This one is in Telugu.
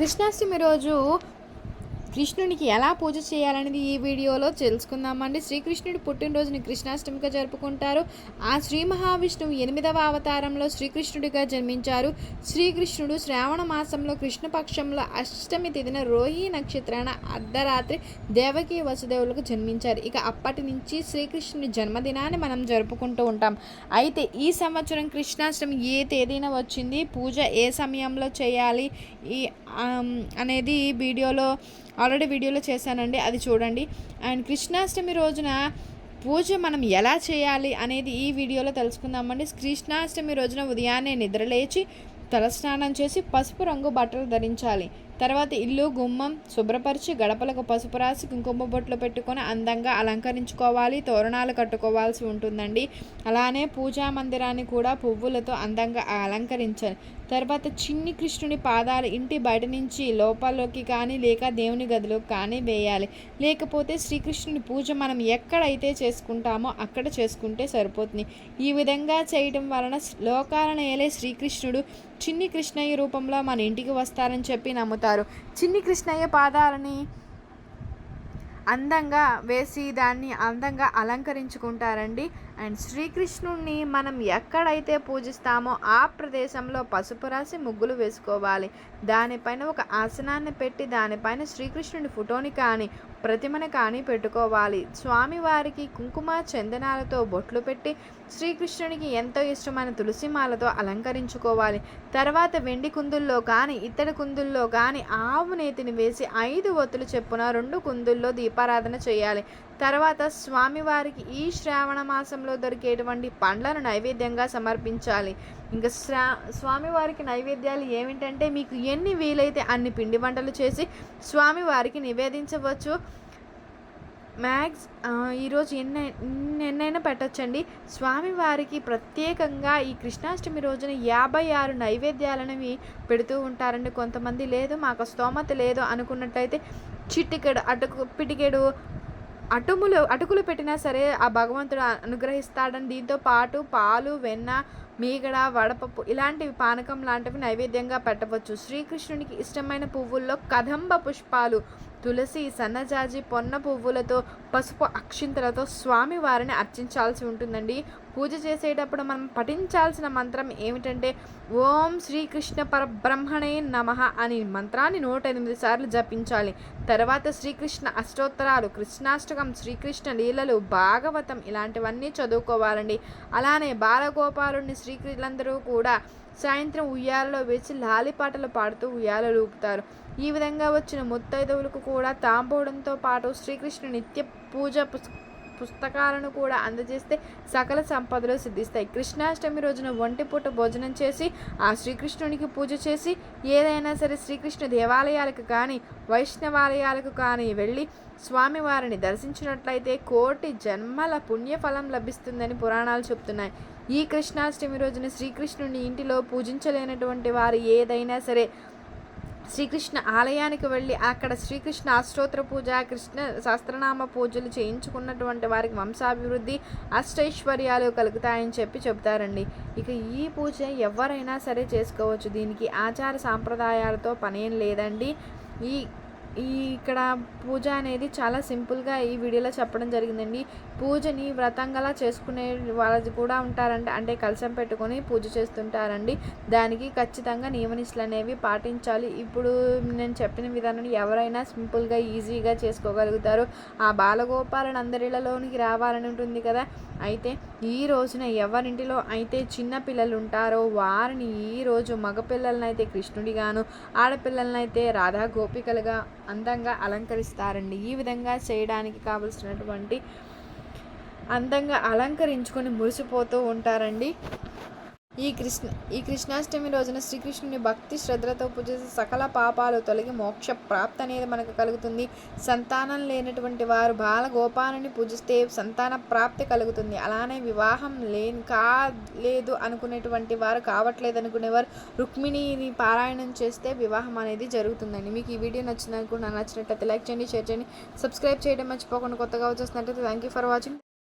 కృష్ణాష్టమి రోజు కృష్ణునికి ఎలా పూజ చేయాలనేది ఈ వీడియోలో తెలుసుకుందామండి. శ్రీకృష్ణుడి పుట్టినరోజుని కృష్ణాష్టమిగా జరుపుకుంటారు. ఆ శ్రీ మహావిష్ణువు ఎనిమిదవ అవతారంలో శ్రీకృష్ణుడిగా జన్మించారు. శ్రీకృష్ణుడు శ్రావణ మాసంలో కృష్ణపక్షంలో అష్టమి తిదిన రోహి నక్షత్రాన అర్ధరాత్రి దేవకి వసుదేవులకు జన్మించారు. ఇక అప్పటి నుంచి శ్రీకృష్ణుని జన్మదినాన్ని మనం జరుపుకుంటూ ఉంటాం. అయితే ఈ సంవత్సరం కృష్ణాష్టమి ఏ తేదీన వచ్చింది? పూజ ఏ సమయంలో చేయాలి? ఈ అనేది ఈ వీడియోలో ఆల్రెడీ వీడియోలో చేశానండి అది చూడండి. అండ్ కృష్ణాష్టమి రోజున పూజ మనం ఎలా చేయాలి అనేది ఈ వీడియోలో తెలుసుకుందామండి. కృష్ణాష్టమి రోజున ఉదయాన్నే నిద్రలేచి తలస్నానం చేసి పసుపు రంగు బట్టలు ధరించాలి. తర్వాత ఇల్లు గుమ్మం శుభ్రపరిచి గడపలకు పసుపు రాసి కుంకుమ బొట్లు పెట్టుకొని అందంగా అలంకరించుకోవాలి తోరణాలు కట్టుకోవాల్సి ఉంటుందండి. అలానే పూజా మందిరాన్ని కూడా పువ్వులతో అందంగా అలంకరించాలి. తర్వాత చిన్ని కృష్ణుని పాదాలు ఇంటి బయట నుంచి లోపలికి కానీ లేక దేవుని గదిలోకి కానీ వేయాలి. లేకపోతే శ్రీకృష్ణుని పూజ మనం ఎక్కడైతే చేసుకుంటామో అక్కడ చేసుకుంటే సరిపోతుంది. ఈ విధంగా చేయటం వలన లోకాలను ఏలే శ్రీకృష్ణుడు చిన్ని కృష్ణయ్య రూపంలో మన ఇంటికి వస్తారని చెప్పి నమ్ముతారు. చిన్ని కృష్ణయ్య పాదాలని అందంగా వేసి దాన్ని అందంగా అలంకరించుకుంటారండి. అండ్ శ్రీకృష్ణుణ్ణి మనం ఎక్కడైతే పూజిస్తామో ఆ ప్రదేశంలో పసుపు రాసి ముగ్గులు వేసుకోవాలి. దానిపైన ఒక ఆసనాన్ని పెట్టి దానిపైన శ్రీకృష్ణుడి ఫోటోని కానీ ప్రతిమని కానీ పెట్టుకోవాలి. స్వామివారికి కుంకుమ చందనాలతో బొట్లు పెట్టి శ్రీకృష్ణునికి ఎంతో ఇష్టమైన తులసిమాలతో అలంకరించుకోవాలి. తర్వాత వెండి కుందుల్లో కానీ ఇత్తడి కుందుల్లో కానీ ఆవు నేతిని వేసి ఐదు ఒత్తులు చెప్పున రెండు కుందుల్లో దీపారాధన చేయాలి. తర్వాత స్వామివారికి ఈ శ్రావణ మాసంలో దొరికేటువంటి పండ్లను నైవేద్యంగా సమర్పించాలి. ఇంకా శ్రా స్వామివారికి నైవేద్యాలు ఏమిటంటే మీకు ఎన్ని వీలైతే అన్ని పిండి వంటలు చేసి స్వామివారికి నివేదించవచ్చు. మ్యాక్స్ ఈరోజు ఎన్ని ఎన్నైనా పెట్టచ్చండి. స్వామివారికి ప్రత్యేకంగా ఈ కృష్ణాష్టమి రోజున యాభై ఆరు నైవేద్యాలనేవి పెడుతూ ఉంటారండి. కొంతమంది లేదు మాకు స్తోమత లేదు అనుకున్నట్టయితే చిటికెడు అటుకు పిటికెడు అటుములు అటుకులు పెట్టినా సరే ఆ భగవంతుడు అనుగ్రహిస్తాడని దీంతో పాటు పాలు వెన్న మీగడ వడపప్పు ఇలాంటివి పానకం లాంటివి నైవేద్యంగా పెట్టవచ్చు. శ్రీకృష్ణునికి ఇష్టమైన పువ్వుల్లో కదంబ పుష్పాలు తులసి సన్నజాజి పొన్న పువ్వులతో పసుపు అక్షింతలతో స్వామి వారిని అర్చించాల్సి ఉంటుందండి. పూజ చేసేటప్పుడు మనం పఠించాల్సిన మంత్రం ఏమిటంటే ఓం శ్రీకృష్ణ పరబ్రహ్మణే నమ అని మంత్రాన్ని నూట ఎనిమిది సార్లు జపించాలి. తర్వాత శ్రీకృష్ణ అష్టోత్తరాలు కృష్ణాష్టకం శ్రీకృష్ణ లీలలు భాగవతం ఇలాంటివన్నీ చదువుకోవాలండి. అలానే బాలగోపాలుని శ్రీకృష్ణులందరూ కూడా సాయంత్రం ఉయ్యాలలో వేసి లాలిపాటలు పాడుతూ ఉయ్యాలలు ఊపుతారు. ఈ విధంగా వచ్చిన ముత్తైదవులకు కూడా తాంబూడంతో పాటు శ్రీకృష్ణు నిత్య పూజ పుస్తకాలను కూడా అందజేస్తే సకల సంపదలు సిద్ధిస్తాయి. కృష్ణాష్టమి రోజున ఒంటిపూట భోజనం చేసి ఆ శ్రీకృష్ణునికి పూజ చేసి ఏదైనా సరే శ్రీకృష్ణ దేవాలయాలకు కానీ వైష్ణవాలయాలకు కానీ వెళ్ళి స్వామివారిని దర్శించినట్లయితే కోటి జన్మల పుణ్యఫలం లభిస్తుందని పురాణాలు చెప్తున్నాయి. ఈ కృష్ణాష్టమి రోజున శ్రీకృష్ణుని ఇంటిలో పూజించలేనటువంటి వారు ఏదైనా సరే శ్రీకృష్ణ ఆలయానికి వెళ్ళి అక్కడ శ్రీకృష్ణ అష్టోత్తర పూజ కృష్ణ సహస్రనామ పూజలు చేయించుకున్నటువంటి వారికి వంశాభివృద్ధి అష్టైశ్వర్యాలు కలుగుతాయని చెప్పి చెబుతారండి. ఇక ఈ పూజ ఎవరైనా సరే చేసుకోవచ్చు. దీనికి ఆచార సాంప్రదాయాలతో పనేం లేదండి. ఈ ఈ ఇక్కడ పూజ అనేది చాలా సింపుల్గా ఈ వీడియోలో చెప్పడం జరిగిందండి. పూజని వ్రతంగా చేసుకునే వాళ్ళు కూడా ఉంటారండి అంటే కలశం పెట్టుకొని పూజ చేస్తుంటారండి. దానికి ఖచ్చితంగా నియమనిష్టలు అనేవి పాటించాలి. ఇప్పుడు నేను చెప్పిన విధానం ఎవరైనా సింపుల్గా ఈజీగా చేసుకోగలుగుతారు. ఆ బాలగోపాలను అందరిలోనికి రావాలని ఉంటుంది కదా. అయితే ఈ రోజున ఎవరింటిలో అయితే చిన్న పిల్లలు ఉంటారో వారిని ఈ రోజు మగపిల్లలనైతే కృష్ణుడిగాను ఆడపిల్లలనైతే రాధా గోపికలుగా అందంగా అలంకరిస్తారండి. ఈ విధంగా చేయడానికి కావలసినటువంటి అందంగా అలంకరించుకొని మురిసిపోతూ ఉంటారండి. ఈ కృష్ణ ఈ కృష్ణాష్టమి రోజున శ్రీకృష్ణుని భక్తి శ్రద్ధలతో పూజిస్తే సకల పాపాలు తొలగి మోక్ష ప్రాప్తి అనేది మనకు కలుగుతుంది. సంతానం లేనటువంటి వారు బాల గోపాలని పూజిస్తే సంతాన ప్రాప్తి కలుగుతుంది. అలానే వివాహం లేని కాలేదు అనుకునేటువంటి వారు కావట్లేదు అనుకునేవారు రుక్మిణిని పారాయణం చేస్తే వివాహం అనేది జరుగుతుందండి. మీకు ఈ వీడియో నచ్చినప్పుడు నచ్చినట్లయితే లైక్ చేయండి షేర్ చేయండి సబ్స్క్రైబ్ చేయడం మర్చిపోకుండా కొత్తగా వచ్చేసినట్లయితే థ్యాంక్ యూ ఫర్ వాచింగ్